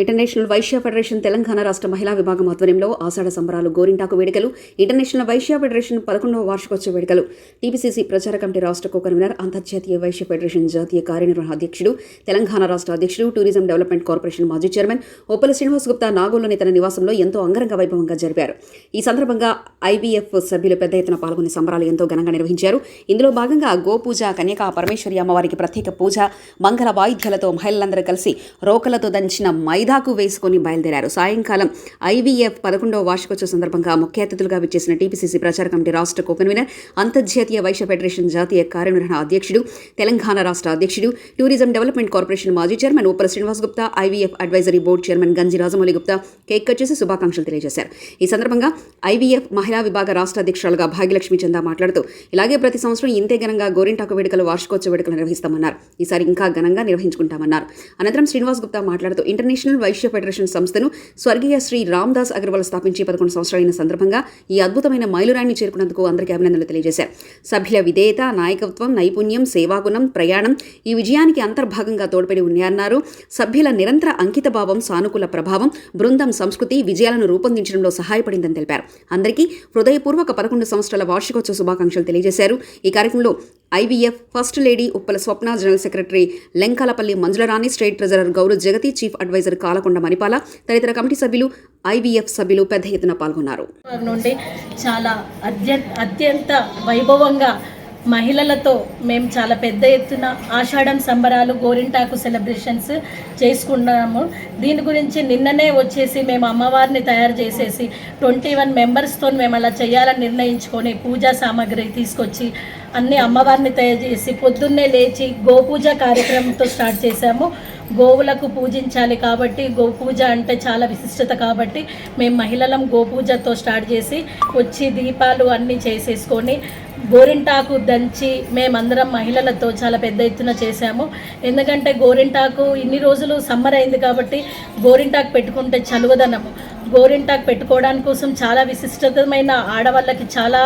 International Vaishya federation Telangana రాష్ట్ర మహిళా విభాగం ఆధ్వర్యంలో ఆషాఢ సంబరాలు గోరింటాకు వేడుకలు ఇంటర్నేషనల్ వైశ్య ఫెడరేషన్ పదకొండవ వార్షికోత్సవ వేడుకలు టీపీసీసీ ప్రచార కమిటీ రాష్ట్ర కో కన్వీనర్ అంతర్జాతీయ వైశ్య ఫెడరేషన్ జాతీయ కార్యనిర్వహణ అధ్యక్షుడు తెలంగాణ రాష్ట్ర అధ్యక్షుడు టూరిజం డెవలప్మెంట్ కార్పొరేషన్ మాజీ చైర్మన్ ఉప్పల శ్రీనివాస్ గుప్తా నాగోల్లోని తన నివాసంలో ఎంతో అంగరంగ వైభవంగా జరిపారు. ఈ సందర్భంగా ఐబీఎఫ్ సభ్యులు పెద్ద ఎత్తున పాల్గొనే సంబరాలు ఎంతో ఘనంగా నిర్వహించారు. ఇందులో భాగంగా గోపూజ కన్యకా పరమేశ్వరి అమ్మవారికి ప్రత్యేక పూజ మంగళ వాయిద్యాలతో మహిళలందరూ కలిసి రోకలతో దంచిన మైదాకు వేసుకొని బయలుదేరారు. సాయంకాలం ఐవీఎఫ్ పదకొండవ వార్షికోత్సవ సందర్భంగా ముఖ్య అతిథులుగా విచ్చేసిన టీపీసీసీ ప్రచార కమిటీ రాష్ట్ర కో కన్వీనర్ అంతర్జాతీయ వైశ్య ఫెడరేషన్ జాతీయ కార్యనిర్వహణ అధ్యక్షుడు తెలంగాణ రాష్ట్ర అధ్యక్షుడు టూరిజం డెవలప్మెంట్ కార్పొరేషన్ మాజీ chairman Uppala Srinivas Gupta IVF advisory board chairman Ganji Rajamouli Gupta cake cut చేసి శుభాకాంక్షలు తెలియజేశారు. ఈ సందర్భంగా ఐవీఎఫ్ మహిళా విభాగ రాష్ట్ర అధ్యక్షురాలుగా భాగ్యలక్ష్మి చందా మాట్లాడుతూ ఇలాగే ప్రతి సంవత్సరం ఇంతే ఘనంగా గోరింటాకు వేడుకలు వార్షికోత్సవ వేడుకలు నిర్వహిస్తామన్నారు. ఈసారి ఇంకా ఘనంగా నిర్వహించుకుంటామన్నారు. అనంతరం శ్రీనివాస్ గుప్తా మాట్లాడుతూ ఇంటర్నేషనల్ వైశ్య ఫెడరేషన్ సంస్థను స్వర్గీయ శ్రీ రామ్ దాస్ అగర్వాల్ స్థాపించి పదకొండు సంవత్సరాలైన సందర్భంగా ఈ అద్భుతమైన మైలురాయిని చేరుకున్నందుకు అందరికీ అభినందనలు తెలియజేశారు. సభ్యుల విధేయత నాయకత్వం నైపుణ్యం సేవాగుణం ప్రయాణం ఈ విజయానికి అంతర్భాగంగా తోడ్పడి ఉన్నాయన్నారు. సభ్యుల నిరంతర అంకిత భావం సానుకూల ప్రభావం బృందం సంస్కృతి విజయాలను రూపొందించడంలో సహాయపడిందని తెలిపారు. అందరికీ హృదయపూర్వక పదకొండు సంవత్సరాల వార్షికోత్సవ శుభాకాంక్షలు తెలియజేశారు. ఈ కార్యక్రమంలో IVF first lady Uppala Swapna general secretary Lenkalapalli Manjularani state treasurer Gaurav Jagathi chief advisor Kalakonda Manipala తదితర కమిటీ సభ్యులు ఐవీఎఫ్ సభ్యులు పెద్ద ఎత్తున పాల్గొన్నారు. నుండి చాలా అత్యంత వైభవంగా మహిళలతో మేము చాలా పెద్ద ఎత్తున ఆషాఢం సంబరాలు గోరింటాకు సెలబ్రేషన్స్ చేసుకున్నాము. దీని గురించి నిన్ననే వచ్చేసి మేము అమ్మవారిని తయారు చేసేసి ట్వంటీ వన్ మెంబర్స్తో మేము అలా చేయాలని నిర్ణయించుకొని పూజా సామాగ్రి తీసుకొచ్చి అన్ని అమ్మవారిని తయారు చేసి పొద్దున్నే లేచి గోపూజ కార్యక్రమంతో స్టార్ట్ చేశాము. గోవులకు పూజించాలి కాబట్టి గోపూజ అంటే చాలా విశిష్టత కాబట్టి మేము మహిళలం గోపూజతో స్టార్ట్ చేసి వచ్చి దీపాలు అన్నీ చేసేసుకొని గోరింటాకు దంచి మేమందరం మహిళలతో చాలా పెద్ద ఎత్తున చేశాము. ఎందుకంటే గోరింటాకు ఇన్ని రోజులు సమ్మర్ అయింది కాబట్టి గోరింటాకు పెట్టుకుంటే చలువదనము గోరింటాకు పెట్టుకోవడానికి కోసం చాలా విశిష్టమైన ఆడవాళ్ళకి చాలా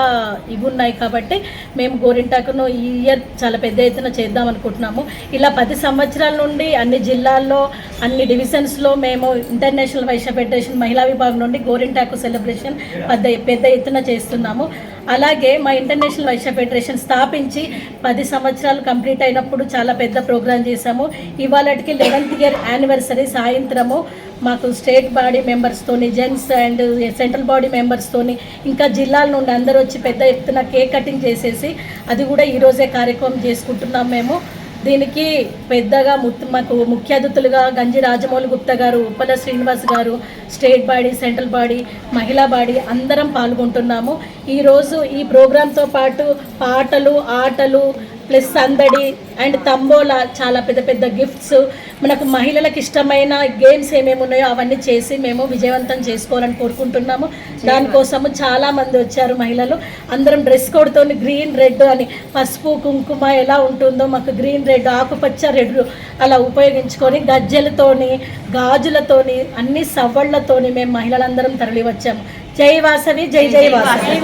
ఇవి ఉన్నాయి కాబట్టి మేము గోరింటాకును ఈ ఇయర్ చాలా పెద్ద ఎత్తున చేద్దాం అనుకుంటున్నాము. ఇలా పది సంవత్సరాల నుండి అన్ని జిల్లాల్లో అన్ని డివిజన్స్లో మేము ఇంటర్నేషనల్ వైశ్య ఫెడరేషన్ మహిళా విభాగం నుండి గోరింటాకు సెలబ్రేషన్ పెద్ద పెద్ద ఎత్తున చేస్తున్నాము. అలాగే మా ఇంటర్నేషనల్ వైశ్య ఫెడరేషన్ స్థాపించి పది సంవత్సరాలు కంప్లీట్ అయినప్పుడు చాలా పెద్ద ప్రోగ్రాం చేశాము. ఇవాళకి లెవెన్త్ ఇయర్ యానివర్సరీ సాయంత్రము మాకు స్టేట్ బాడీ మెంబర్స్తోని జెంట్స్ అండ్ సెంట్రల్ బాడీ మెంబర్స్తోని ఇంకా జిల్లాల నుండి అందరూ వచ్చి పెద్ద ఎత్తున కేక్ కటింగ్ చేసేసి అది కూడా ఈరోజే కార్యక్రమం చేసుకుంటున్నాం మేము. దీనికి పెద్దగా ముత్ మాకు ముఖ్య అతిథులుగా గంజి రాజమౌళి గుప్తా గారు ఉప్పల శ్రీనివాస్ గారు స్టేట్ బాడీ సెంట్రల్ బాడీ మహిళా బాడీ అందరం పాల్గొంటున్నాము. ఈరోజు ఈ ప్రోగ్రాంతో పాటు పాటలు ఆటలు ప్లస్ సందడి అండ్ తంబోలా చాలా పెద్ద పెద్ద గిఫ్ట్స్ మనకు మహిళలకు ఇష్టమైన గేమ్స్ ఏమేమి ఉన్నాయో అవన్నీ చేసి మేము విజయవంతం చేసుకోవాలని కోరుకుంటున్నాము. దానికోసము చాలామంది వచ్చారు మహిళలు. అందరం డ్రెస్ కోడ్తో గ్రీన్ రెడ్ అని పసుపు కుంకుమ ఎలా ఉంటుందో మాకు గ్రీన్ రెడ్ ఆకుపచ్చ రెడ్ అలా ఉపయోగించుకొని గజ్జెలతోని గాజులతోని అన్ని సవ్వళ్ళతోని మేము మహిళలందరం తరలి వచ్చాము జై వాసవి జై జై వాసవి.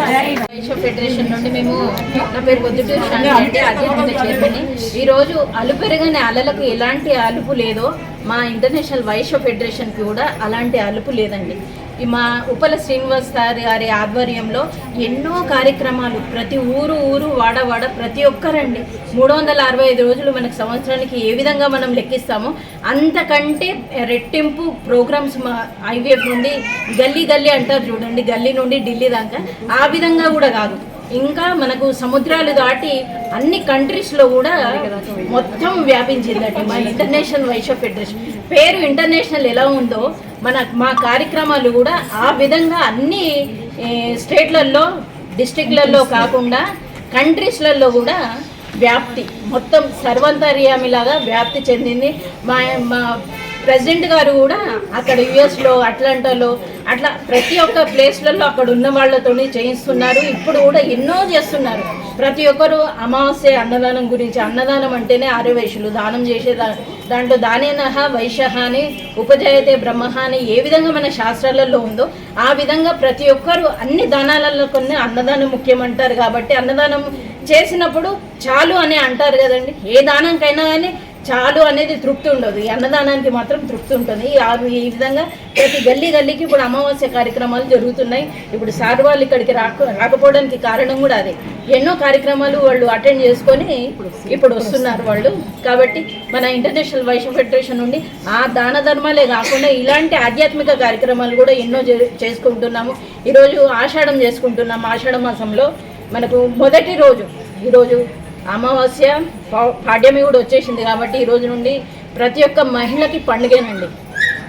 వైశ్య ఫెడరేషన్ నుండి మేము నా పేరు పొద్దుటూరు శాంతి అంటే అధ్యక్షుడిగా చైర్మన్ ఈ రోజు అలుపెరగని అలలకు ఎలాంటి అలుపు లేదో మా ఇంటర్నేషనల్ వైశ్య ఫెడరేషన్కి కూడా అలాంటి అలుపు లేదండి. మా ఉపల శ్రీనివాస్ గారి గారి ఆధ్వర్యంలో ఎన్నో కార్యక్రమాలు ప్రతి ఊరు ఊరు వాడ వాడ ప్రతి ఒక్కరండి. మూడు వందల అరవై ఐదు రోజులు మనకు సంవత్సరానికి ఏ విధంగా మనం లెక్కిస్తామో అంతకంటే రెట్టింపు ప్రోగ్రామ్స్ మా ఐవీఎఫ్ నుండి గల్లీ గల్లీ అంటారు చూడండి గల్లీ నుండి ఢిల్లీ దాకా. ఆ విధంగా కూడా కాదు. ఇంకా మనకు సముద్రాలు దాటి అన్ని కంట్రీస్లో కూడా మొత్తం వ్యాపించిందండి మా ఇంటర్నేషనల్ వైశ్య ఫెడరేషన్. పేరు ఇంటర్నేషనల్ ఎలా ఉందో మన మా కార్యక్రమాలు కూడా ఆ విధంగా అన్ని స్టేట్లలో డిస్టిక్లలో కాకుండా కంట్రీస్లలో కూడా వ్యాప్తి మొత్తం సర్వంతర్యామిలాగా వ్యాప్తి చెందింది. మా మా ప్రెసిడెంట్ గారు కూడా అక్కడ యుఎస్లో అట్లాంటాలో అట్లా ప్రతి ఒక్క ప్లేస్లలో అక్కడ ఉన్న వాళ్ళతోనే చేయిస్తున్నారు. ఇప్పుడు కూడా ఎన్నో చేస్తున్నారు. ప్రతి ఒక్కరు అమావాస్య అన్నదానం గురించి అన్నదానం అంటేనే ఆర్యవైశ్యులు దానం చేసే దా- దాంట్లో దానేనహ వైశ్య అని ఉపజాయతే బ్రహ్మ అని ఏ విధంగా మన శాస్త్రాలలో ఉందో ఆ విధంగా ప్రతి ఒక్కరు అన్ని దానాలలో కొన్ని అన్నదానం ముఖ్యమంటారు కాబట్టి అన్నదానం చేసినప్పుడు చాలు అని అంటారు కదండి. ఏ దానంకైనా కానీ చాలు అనేది తృప్తి ఉండదు. ఈ అన్నదానానికి మాత్రం తృప్తి ఉంటుంది. ఈ ఈ విధంగా ప్రతి గల్లీ గల్లీకి ఇప్పుడు అమావాస్య కార్యక్రమాలు జరుగుతున్నాయి. ఇప్పుడు సార్ వాళ్ళు ఇక్కడికి రాక రాకపోవడానికి కారణం కూడా అదే. ఎన్నో కార్యక్రమాలు వాళ్ళు అటెండ్ చేసుకొని ఇప్పుడు వస్తున్నారు వాళ్ళు. కాబట్టి మన ఇంటర్నేషనల్ వైశ్య ఫెడరేషన్ నుండి ఆ దాన ధర్మాలే కాకుండా ఇలాంటి ఆధ్యాత్మిక కార్యక్రమాలు కూడా ఎన్నో చేసుకుంటున్నాము. ఈరోజు ఆషాఢం చేసుకుంటున్నాము ఆషాఢ మాసంలో. మనకు మొదటి రోజు. ఈరోజు అమావాస్య పాడ్యమి కూడా వచ్చేసింది కాబట్టి ఈ రోజు నుండి ప్రతి ఒక్క మహిళకి పండుగేనండి.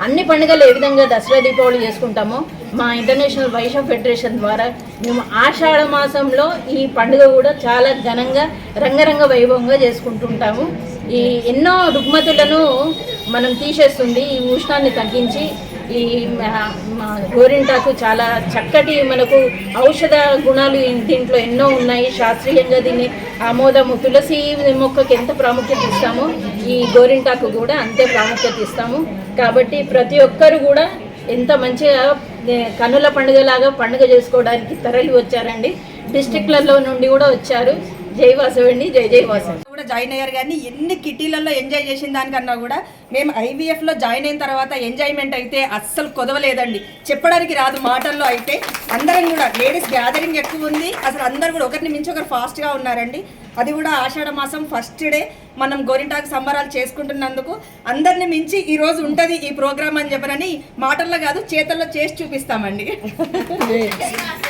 అన్ని పండుగలు ఏ విధంగా దసరా దీపావళి చేసుకుంటామో మా ఇంటర్నేషనల్ వైశ్య ఫెడరేషన్ ద్వారా మేము ఆషాఢ మాసంలో ఈ పండుగ కూడా చాలా ఘనంగా రంగరంగ వైభవంగా చేసుకుంటుంటాము. ఈ ఎన్నో రుగ్మతులను మనం తీసేస్తుంది ఈ ఉష్ణాన్ని తగ్గించి ఈ గోరింటాకు చాలా చక్కటి మనకు ఔషధ గుణాలు దీంట్లో ఎన్నో ఉన్నాయి. శాస్త్రీయంగా దీన్ని ఆమోదము తులసి మొక్కకి ఎంత ప్రాముఖ్యత ఇస్తామో ఈ గోరింటాకు కూడా అంతే ప్రాముఖ్యత ఇస్తాము. కాబట్టి ప్రతి ఒక్కరు కూడా ఎంత మంచిగా కనుల పండుగలాగా పండుగ చేసుకోవడానికి తరలి వచ్చారండి డిస్టిక్లలో నుండి కూడా వచ్చారు. జై వాసవండి జై జై వాసవి. కూడా జాయిన్ అయ్యారు కానీ ఎన్ని కిటీలలో ఎంజాయ్ చేసిన దానికన్నా కూడా మేము ఐవీఎఫ్లో జాయిన్ అయిన తర్వాత ఎంజాయ్మెంట్ అయితే అస్సలు కుదవలేదండి. చెప్పడానికి రాదు మాటల్లో అయితే. అందరం కూడా లేడీస్ గ్యాదరింగ్ ఎక్కువ ఉంది. అసలు అందరు కూడా ఒకరిని మించి ఒకరు ఫాస్ట్గా ఉన్నారండి. అది కూడా ఆషాఢ మాసం ఫస్ట్ డే మనం గోరింటాకు సంబరాలు చేసుకుంటున్నందుకు అందరిని మించి ఈ రోజు ఉంటది ఈ ప్రోగ్రామ్ అని చెప్పనని మాటల్లో కాదు చేతల్లో చేసి చూపిస్తామండి.